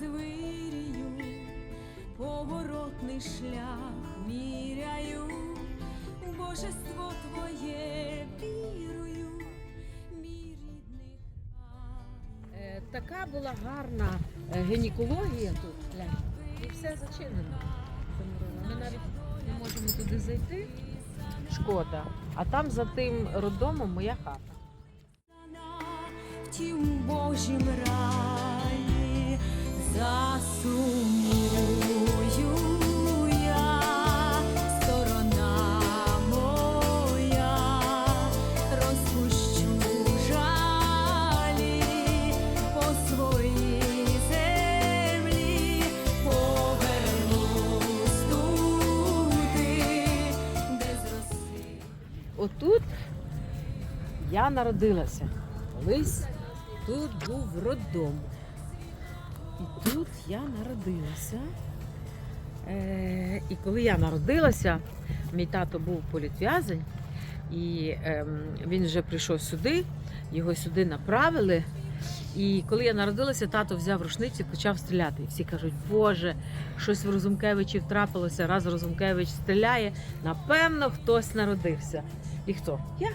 вирію, поворотний шлях міряю, божество твоє вірую, мій рідний край. Е, Така була гарна е, гінекологія тут. І все зачинено. Ми навіть не можемо туди зайти. Шкода. А там за тим роддомом моя хата. Повернусь туди, де зросли. Отут я народилася. Колись тут був роддом. І тут я народилася. Е, і коли я народилася, мій тато був політв'язень, і ем, він вже прийшов сюди, його сюди направили. І коли я народилася, тато взяв рушницю і почав стріляти. І всі кажуть, Боже, щось в Розумкевичів трапилося, раз Розумкевич стріляє, напевно, хтось народився. І хто? Я.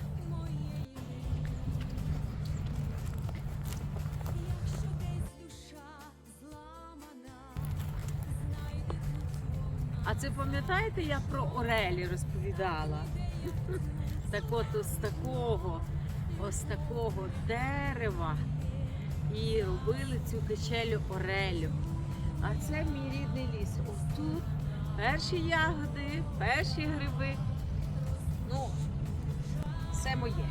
Це пам'ятаєте, я про Орелі розповідала? Так от ось такого, ось такого дерева і робили цю качелю Орелю. А це мій рідний ліс. Отут перші ягоди, перші гриби. Ну, все моє.